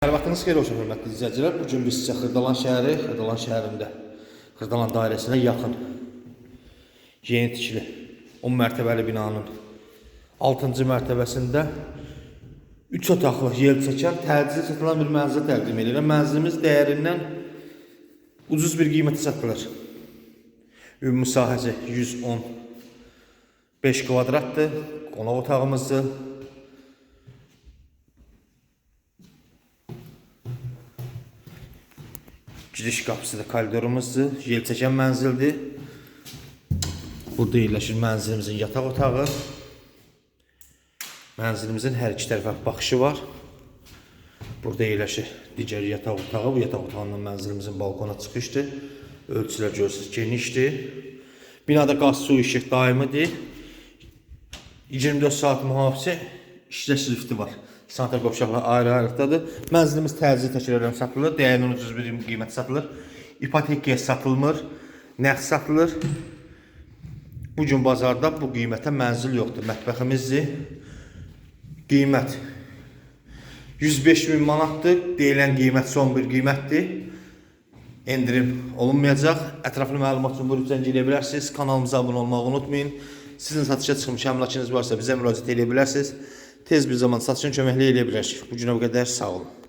Hər vaxtınız xeyir olsun hörmətli izləyicilər. Bu gün biz sizə Xırdalan şəhəri, Xırdalan şəhərində Xırdalan dairəsinə yaxın yeni tikili 10 mərtəbəli binanın 6-cı mərtəbəsində 3 otaqlı yer çəkən təcili satılan bir mənzil təqdim edirəm. Mənzilimiz dəyərindən ucuz bir qiymətə satılır. Ümumi sahəsi 115 kvadratdır. Qonaq otağımızdır. Giriş qapısı da koridorumuzdur. Yel çəkən mənzildir. Burada yerləşir mənzilimizin yataq otağı. Mənzilimizin hər iki tərəfə baxışı var. Burada yerləşir digər yataq otağı. Bu yataq otağından mənzilimizin balkona çıxışdır. Ölçülər görürsünüz genişdir. Binada qaz, su, işıq daimidir. 24 saat mühafizə işləş lifti var. Sanitar qovşaqlar ayrı-ayrılıqdadır. Mənzilimiz təcili təşkillərdən satılır. Dəyərindən ucuz bir qiymət satılır. İpotekaya satılmır. Nəqd satılır. Bu gün bazarda bu qiymətə mənzil yoxdur. Mətbəximizdir. Qiymət 105 min manatdır. Deyilən qiymət son bir qiymətdir. Endirim olunmayacaq. Ətraflı məlumat üçün buyurub zəng edə bilərsiniz. Kanalımıza abunə olmağı unutmayın. Sizin satışa çıxmış əmlakınız varsa bizə müraciət edə bilərsiniz. Tez bir zaman satışın köməkliyi edə bilərik. Bu günə bu qədər sağ olun.